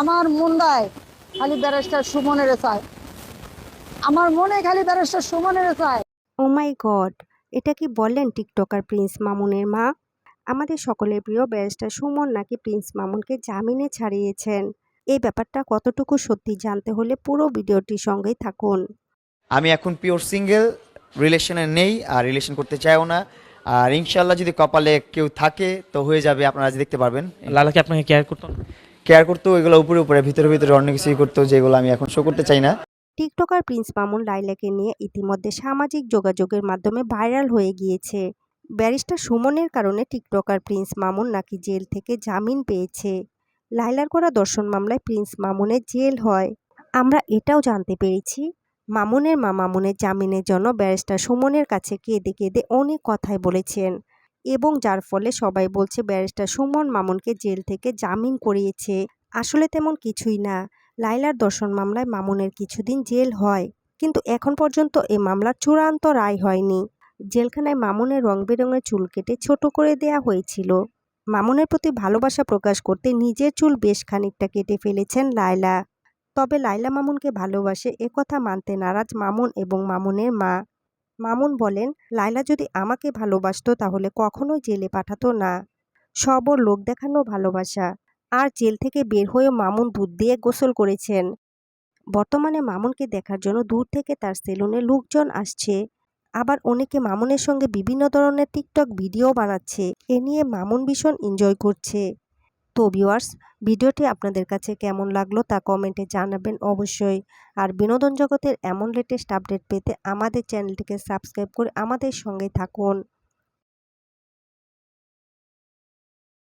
আমার মুন্ডায় খালি ব্যারিস্টার সুমনের চায় আমার মনে খালি ব্যারিস্টার সুমনের চায় ও মাই গড এটা কি বললেন টিকটকার প্রিন্স মামুনের মা? আমাদের সকলের প্রিয় ব্যারিস্টার সুমন নাকি প্রিন্স মামুনকে জামিনে ছাড়িয়েছেন? এই ব্যাপারটা কতটুকু সত্যি জানতে হলে পুরো ভিডিওটির সঙ্গেই থাকুন। আমি এখন পিওর সিঙ্গেল রিলেশনে নেই আর রিলেশন করতে চাইও না। আর ইনশাল্লাহ যদি কপালে কেউ থাকে তো হয়ে যাবে আপনারা আজ দেখতে পারবেন। লালাকে আপনাকে কেয়ার করতো? কেয়ার করতো এগুলো উপরে উপরে, ভিতরে ভিতরে অন্য কিছুই করতো যেগুলো আমি এখন শো করতে চাই না। টিকটকার প্রিন্স মামুন লাইলাকে নিয়ে ইতিমধ্যে সামাজিক যোগাযোগের মাধ্যমে ভাইরাল হয়ে গিয়েছে। ব্যারিস্টার সুমনের কারণে টিকটকার প্রিন্স মামুন নাকি জেল থেকে জামিন পেয়েছে। লাইলার করা দর্শন মামলায় প্রিন্স মামুনের জেল হয়। আমরা এটাও জানতে পেরেছি, মামুনের মা মামুনের জামিনের জন্য ব্যারিস্টার সুমনের কাছে কেঁদে কেঁদে অনেক কথাই বলেছেন। এবং যার ফলে সবাই বলছে, ব্যারিস্টার সুমন মামুনকে জেল থেকে জামিন করিয়েছে। আসলে তেমন কিছুই না। লাইলার দর্শন মামলায় মামুনের কিছুদিন জেল হয়, কিন্তু এখন পর্যন্ত এ মামলার চূড়ান্ত রায় হয়নি। জেলখানায় মামুনের রং বেরঙের চুল কেটে ছোট করে দেয়া হয়েছিল। মামুনের প্রতি ভালোবাসা প্রকাশ করতে নিজের চুল বেশ খানিকটা কেটে ফেলেছেন লায়লা। তবে লাইলা মামুনকে ভালোবাসে একথা মানতে নারাজ মামুন এবং মামুনের মা। মামুন বলেন লাইলা যদি আমাকে ভালোবাসতো তাহলে কখনোই জেলে পাঠাতো না। সব ওর লোক দেখানো, ভালোবাসা। আর জেল থেকে বের হয়েও মামুন দুধ দিয়ে গোসল করেছেন। বর্তমানে মামুনকে দেখার জন্য দূর থেকে তার সেলুনে লোকজন আসছে। আবার অনেকে মামুনের সঙ্গে বিভিন্ন ধরনের টিকটক ভিডিও বানাচ্ছে। এ নিয়ে মামুন ভীষণ এনজয় করছে। তো ভিউয়ার্স ভিডিওটি আপনাদের কাছে কেমন লাগল তা কমেন্টে জানাবেন অবশ্যই। আর বিনোদন জগতের এমন লেটেস্ট আপডেট পেতে আমাদের চ্যানেলটিকে সাবস্ক্রাইব করে আমাদের সঙ্গে থাকুন।